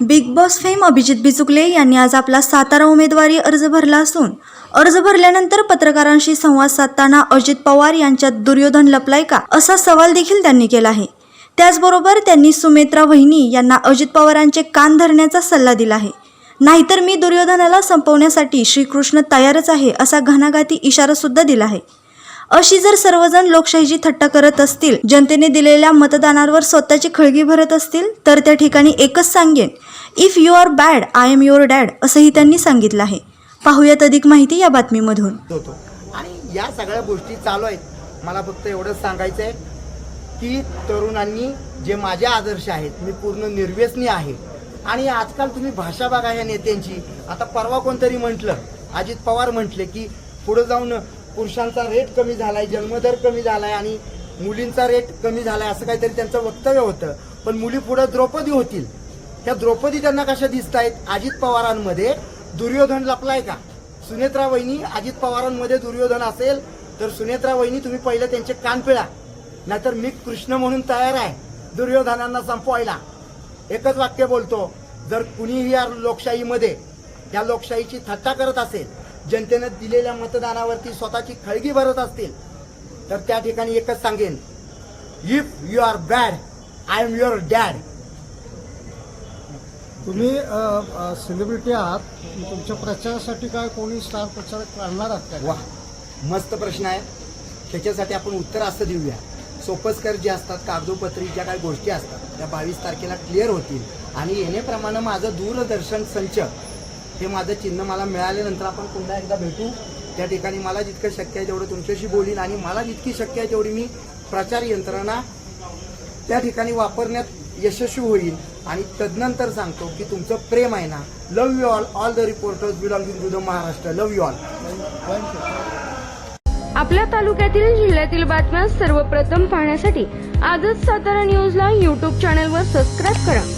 Bigg Boss fame Abhijit Bichukale यांनी आज आपला सातारा उमेदवारी अर्ज भरला असून अर्ज भरल्यानंतर पत्रकारांशी संवाद साधताना अजित पवार यांच्यात दुर्योधन लपलाय का असा सवाल देखील त्यांनी केला आहे. त्याचबरोबर त्यांनी सुमित्रा वहिनी यांना अजित पवारांचे कान धरण्याचा सल्ला दिला आहे. नाहीतर मी दुर्योधनाला संपवण्यासाठी श्रीकृष्ण तयारच आहे असा घणाघाती इशारा सुद्धा दिला आहे. अशी जर सर्वजण लोकशाहीची थट्टा करत असतील जनतेने दिलेल्या मतदानावर स्वतःची खळगी भरत असतील तर त्या ठिकाणी एकच सांगेन if you are bad I am your dad असंही त्यांनी सांगितलं आहे. पाहूयात अधिक माहिती या बातमीमधून. होतो आणि या सगळ्या गोष्टी चालू आहेत. मला फक्त एवढंच सांगायचं आहे की तरुणांनी जे माझे आदर्श आहेत मी पूर्ण निर्व्यसनी आहे. आणि आजकाल तुम्ही भाषा बघा या नेत्यांची. आता परवा कोणतरी म्हटलं अजित पवार म्हटले की पुढे जाऊन पुरुषांचा रेट कमी झालाय जन्मदर कमी झालाय आणि मुलींचा रेट कमी झालाय असं काहीतरी त्यांचं वक्तव्य होतं. पण मुली पुढे द्रौपदी होतील. त्या द्रौपदी त्यांना कशा दिसत आहेत अजित पवारांमध्ये दुर्योधन लपलाय का? सुनेत्रा वहिनी अजित पवारांमध्ये दुर्योधन असेल तर सुनेत्रा वहिनी तुम्ही पहिले त्यांचे कान पिळा. नाहीतर मी कृष्ण म्हणून तयार आहे दुर्योधनांना संपवायला. एकच वाक्य बोलतो जर कुणीही या लोकशाहीमध्ये या लोकशाहीची थट्टा करत असेल जनतेनं दिलेल्या मतदानावरती स्वतःची खळगी भरत असतील तर त्या ठिकाणी एकच सांगेन. If you are bad I am your dad तुम्ही सेलिब्रिटी आहात. तुमच्या प्रचारासाठी काय कोणी स्टार प्रचारक काढणार आहात का वा मस्त प्रश्न आहे. त्याच्यासाठी आपण उत्तर असं देऊया. सोपस्कर जे असतात कागदोपत्री ज्या काही गोष्टी असतात त्या बावीस तारखेला क्लिअर होतील. आणि येण्याप्रमाणे माझं दूरदर्शन संच हे माझं चिन्ह मला मिळाल्यानंतर आपण पुन्हा एकदा भेटू. त्या ठिकाणी मला जितकं शक्य आहे तेवढं तुमच्याशी बोलीन आणि मला जितकी शक्य आहे तेवढी मी प्रचार यंत्रणा त्या ठिकाणी वापरण्यात यशस्वी होईल. आणि तदनंतर सांगतो की तुमचं प्रेम आहे ना love you all all the reporters belonging to the Maharashtra love you all आपल्या तालुक्यातील जिल्ह्यातील बातम्या सर्वप्रथम पाहण्यासाठी आजच सातारा न्यूजला यूट्यूब चॅनलवर सबस्क्राईब करा.